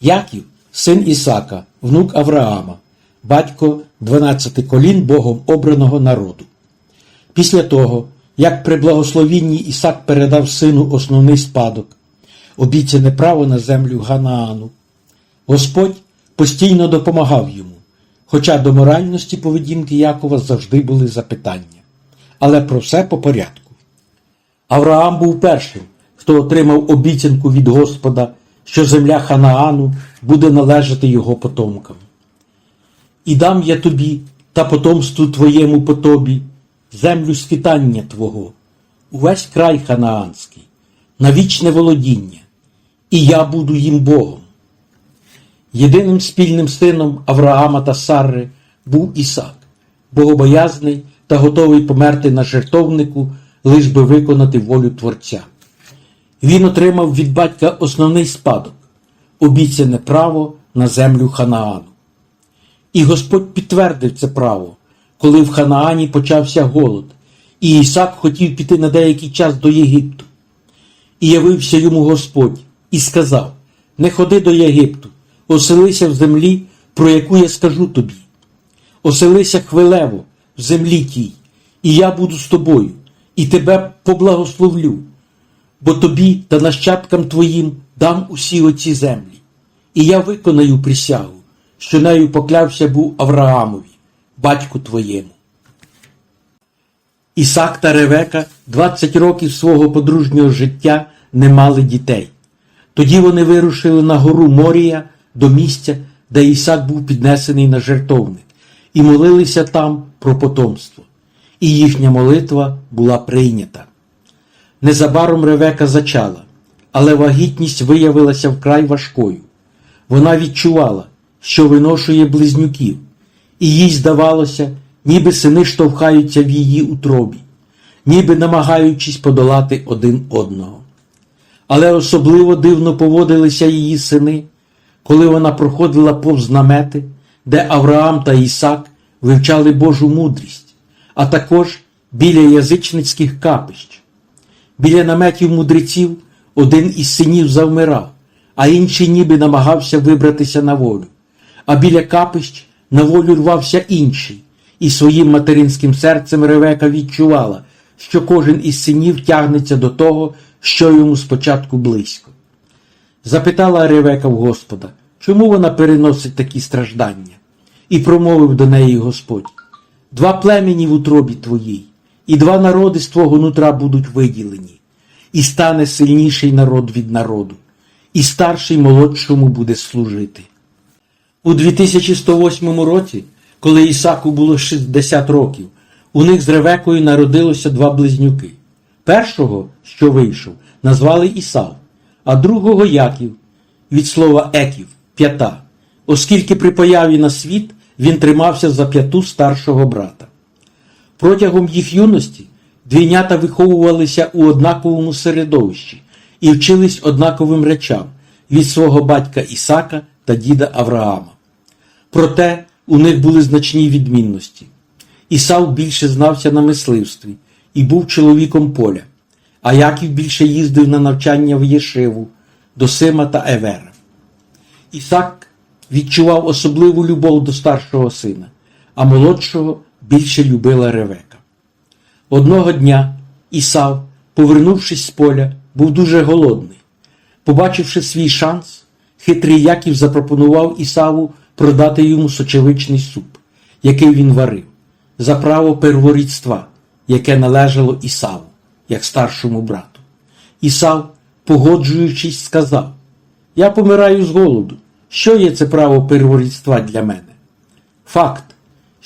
Яків син Ісака, внук Авраама, батько 12 колін Богом обраного народу. Після того, як при благословінні Ісак передав сину основний спадок, обіцяне право на землю Ганаану, Господь постійно допомагав йому, хоча до моральності поведінки Якова завжди були запитання. Але про все по порядку. Авраам був першим, хто отримав обіцянку від Господа, що земля Ханаану буде належати його потомкам. І дам я тобі та потомству твоєму по тобі, землю скитання Твого, увесь край ханаанський, на вічне володіння, і я буду їм Богом. Єдиним спільним сином Авраама та Сарри був Ісак, богобоязний та готовий померти на жертовнику, лиш би виконати волю Творця. Він отримав від батька основний спадок, обіцяне право на землю Ханаану. І Господь підтвердив це право, коли в Ханаані почався голод, і Ісак хотів піти на деякий час до Єгипту. І явився йому Господь і сказав: Не ходи до Єгипту, оселися в землі, про яку я скажу тобі. Оселися хвилево в землі тій, і я буду з тобою, і тебе поблагословлю, бо тобі та нащадкам твоїм дам усі оці землі. І я виконаю присягу, що нею поклявся був Авраамові, батьку твоєму. Ісак та Ревека 20 років свого подружнього життя не мали дітей. Тоді вони вирушили на гору Морія до місця, де Ісак був піднесений на жертовник, і молилися там про потомство. І їхня молитва була прийнята. Незабаром Ревека зачала, але вагітність виявилася вкрай важкою. Вона відчувала, що виношує близнюків, і їй здавалося, ніби сини штовхаються в її утробі, ніби намагаючись подолати один одного. Але особливо дивно поводилися її сини, коли вона проходила повз намети, де Авраам та Ісак вивчали Божу мудрість, а також біля язичницьких капищ. Біля наметів мудреців один із синів завмирав, а інший ніби намагався вибратися на волю. А біля капищ на волю рвався інший, і своїм материнським серцем Ревека відчувала, що кожен із синів тягнеться до того, що йому спочатку близько. Запитала Ревека в Господа, чому вона переносить такі страждання, і промовив до неї Господь: Два племені в утробі твоїй, і два народи з твого нутра будуть виділені, і стане сильніший народ від народу, і старший молодшому буде служити. У 2108 році, коли Ісаку було 60 років, у них з Ревекою народилося два близнюки. Першого, що вийшов, назвали Ісав, а другого Яків, від слова еків, п'ята, оскільки при появі на світ він тримався за п'яту старшого брата. Протягом їх юності двійнята виховувалися у однаковому середовищі і вчились однаковим речам від свого батька Ісака та діда Авраама. Проте у них були значні відмінності. Ісав більше знався на мисливстві і був чоловіком поля, а Яків більше їздив на навчання в Єшиву, до Сима та Евера. Ісак відчував особливу любов до старшого сина, а молодшого більше любила Ревека. Одного дня Ісав, повернувшись з поля, був дуже голодний. Побачивши свій шанс, хитрий Яків запропонував Ісаву продати йому сочевичний суп, який він варив, за право перворідства, яке належало Ісаву, як старшому брату. Ісав, погоджуючись, сказав: Я помираю з голоду. Що є це право перворідства для мене? Факт,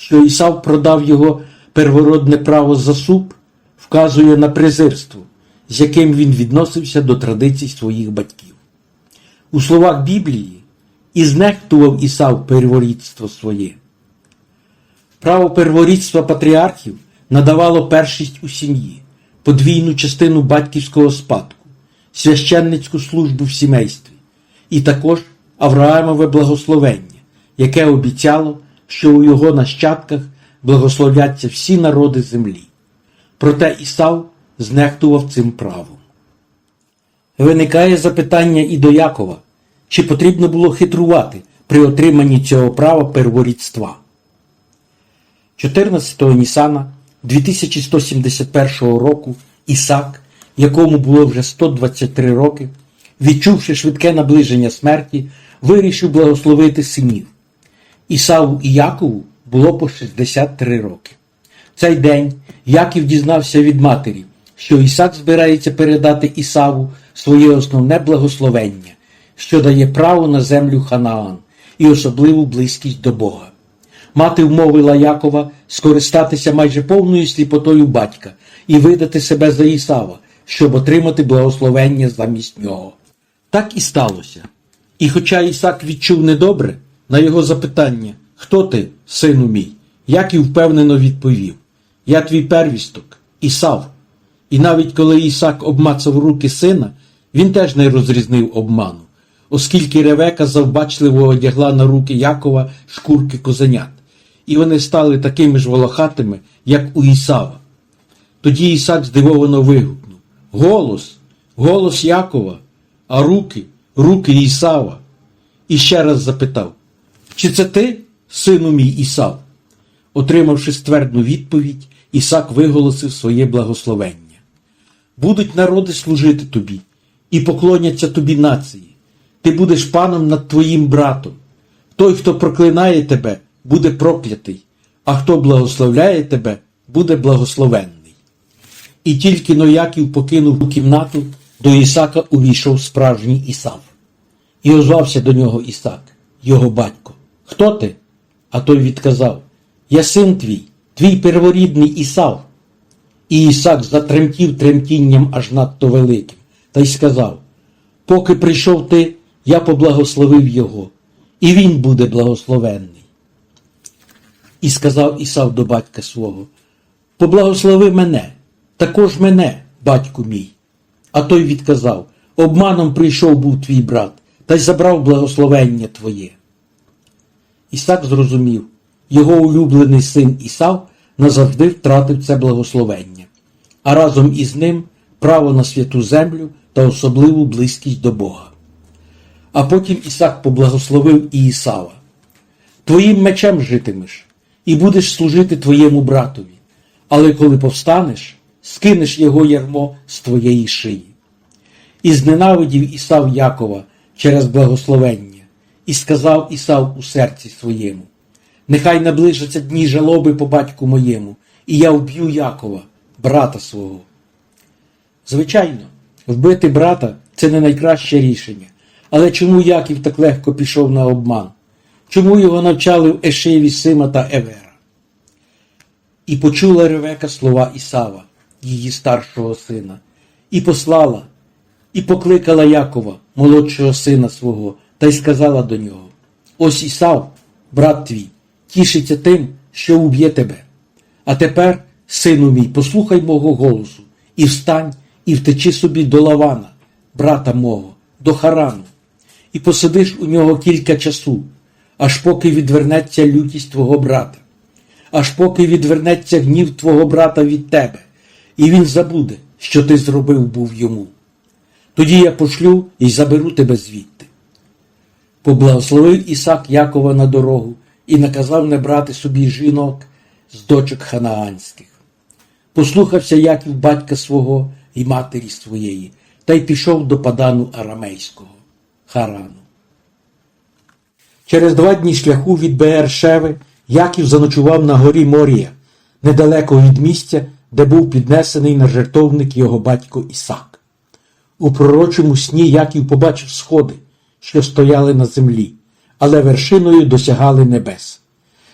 що Ісав продав його первородне право за суп, вказує на презирство, з яким він відносився до традицій своїх батьків. У словах Біблії і знехтував Ісав перворідство своє. Право перворідства патріархів надавало першість у сім'ї, подвійну частину батьківського спадку, священницьку службу в сімействі, і також Авраамове благословення, яке обіцяло, що у його нащадках благословляться всі народи землі. Проте Ісав знехтував цим правом. Виникає запитання і до Якова, чи потрібно було хитрувати при отриманні цього права перворідства. 14 Нісана 2171 року Ісак, якому було вже 123 роки, відчувши швидке наближення смерті, вирішив благословити синів. Ісаву і Якову було по 63 роки. В цей день Яків дізнався від матері, що Ісак збирається передати Ісаву своє основне благословення, що дає право на землю Ханаан і особливу близькість до Бога. Мати вмовила Якова скористатися майже повною сліпотою батька і видати себе за Ісава, щоб отримати благословення замість нього. Так і сталося. І хоча Ісак відчув недобре, на його запитання Хто ти, сину мій? Яків впевнено відповів Я твій первісток, Ісав. І навіть коли Ісак обмацав руки сина, він теж не розрізнив обману, оскільки Ревека завбачливо одягла на руки Якова шкурки козенят, і вони стали такими ж волохатими, як у Ісава. Тоді Ісак здивовано вигукнув Голос, голос Якова, а руки, руки Ісава. І ще раз запитав Чи це ти, сину мій Ісав? Отримавши ствердну відповідь, Ісак виголосив своє благословення. Будуть народи служити тобі і поклоняться тобі нації. Ти будеш паном над твоїм братом. Той, хто проклинає тебе, буде проклятий, а хто благословляє тебе, буде благословенний. І тільки Нояків покинув кімнату, до Ісака увійшов справжній Ісав. І озвався до нього Ісак, його батько. Хто ти? А той відказав: Я син твій, твій перворідний Ісав. І Ісак затремтів тремтінням аж надто великим, та й сказав: Поки прийшов ти, я поблагословив його, і він буде благословенний. І сказав Ісав до батька свого: Поблагослови мене, також мене, батьку мій. А той відказав: Обманом прийшов був твій брат, та й забрав благословення твоє. Ісак зрозумів, його улюблений син Ісав назавжди втратив це благословення, а разом із ним право на святу землю та особливу близькість до Бога. А потім Ісак поблагословив і Ісава. Твоїм мечем житимеш, і будеш служити твоєму братові, але коли повстанеш, скинеш його ярмо з твоєї шиї. І зненавидів Ісав Якова через благословення, і сказав Ісав у серці своєму: Нехай наближаться дні жалоби по батьку моєму, і я вб'ю Якова, брата свого. Звичайно, вбити брата це не найкраще рішення. Але чому Яків так легко пішов на обман? Чому його навчали в Ешеві Сима та Евера? І почула Ревека слова Ісава, її старшого сина, і послала, і покликала Якова, молодшого сина свого, та й сказала до нього: Ось Ісав, брат твій, тішиться тим, що уб'є тебе. А тепер, сину мій, послухай мого голосу, і встань, і втечи собі до Лавана, брата мого, до Харану, і посидиш у нього кілька часу, аж поки відвернеться лютість твого брата, аж поки відвернеться гнів твого брата від тебе, і він забуде, що ти зробив був йому. Тоді я пошлю і заберу тебе звідти. Поблагословив Ісак Якова на дорогу і наказав не брати собі жінок з дочок ханаанських. Послухався Яків батька свого і матері своєї, та й пішов до падану арамейського Харану. Через два дні шляху від Беершеви Яків заночував на горі Морія, недалеко від місця, де був піднесений на жертовник його батько Ісак. У пророчому сні Яків побачив сходи, що стояли на землі, але вершиною досягали небес.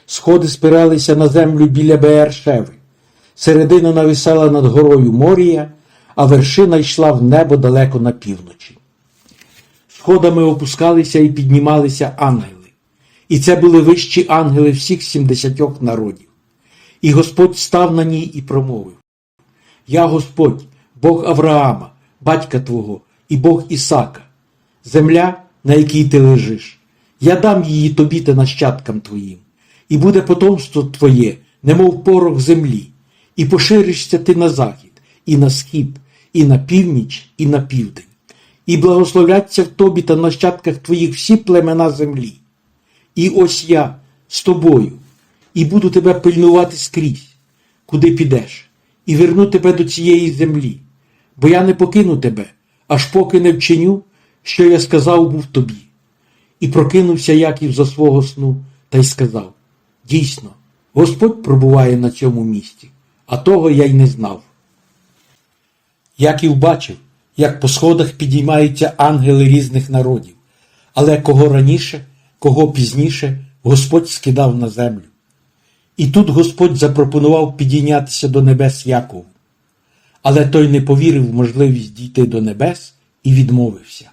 Сходи спиралися на землю біля Беершеви. Середина нависала над горою Морія, а вершина йшла в небо далеко на півночі. Сходами опускалися і піднімалися ангели. І це були вищі ангели всіх сімдесятьох народів. І Господь став на ній і промовив: Я Господь, Бог Авраама, батька Твого, і Бог Ісака, земля, на якій ти лежиш. Я дам її тобі та нащадкам твоїм, і буде потомство твоє, немов порох землі, і поширишся ти на захід, і на схід, і на північ, і на південь. і благословляться в тобі та нащадках твоїх всі племена землі. І ось я з тобою, і буду тебе пильнувати скрізь, куди підеш, і верну тебе до цієї землі, бо я не покину тебе, аж поки не вчиню, що я сказав був тобі. І прокинувся Яків за свого сну та й сказав: Дійсно, Господь пробуває на цьому місці, а того я й не знав. Яків бачив, як по сходах підіймаються ангели різних народів, але кого раніше, кого пізніше Господь скидав на землю. І тут Господь запропонував підійнятися до небес Якову. Але той не повірив в можливість дійти до небес і відмовився.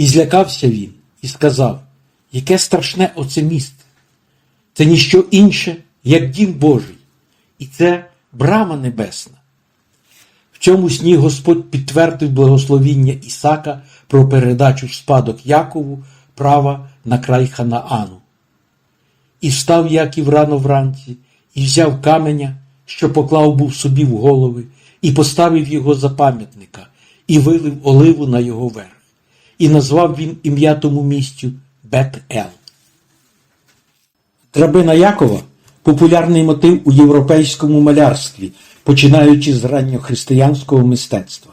І злякався він і сказав, яке страшне оце місце. Це ніщо інше, як дім Божий, і це брама небесна. В цьому сні Господь підтвердив благословіння Ісака про передачу в спадок Якову права на край Ханаану. І встав Яків рано вранці, і взяв каменя, що поклав був собі в голови, і поставив його за пам'ятника, і вилив оливу на його верх. І назвав він ім'я тому місцю Бет-Ел. Драбина Якова популярний мотив у європейському малярстві, починаючи з ранньохристиянського мистецтва.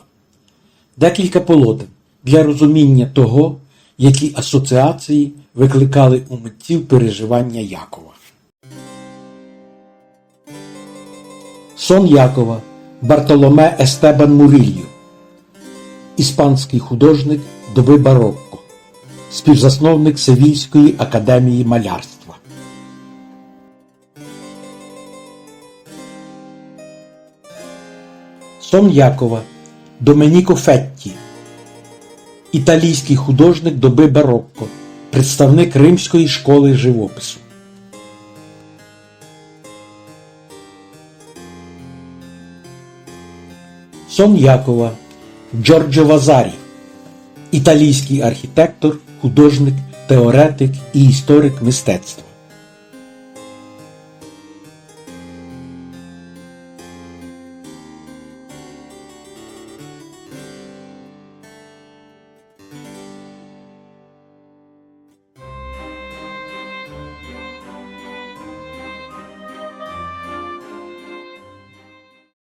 Декілька полотен для розуміння того, які асоціації викликали у митців переживання Якова. Сон Якова Бартоломе Естебан Мурильо Іспанський художник доби барокко, співзасновник Севільської академії малярства. Сон Якова Доменіко Фетті Італійський художник доби барокко, представник Римської школи живопису. Сон Якова Джорджо Вазарі Італійський архітектор, художник, теоретик і історик мистецтва.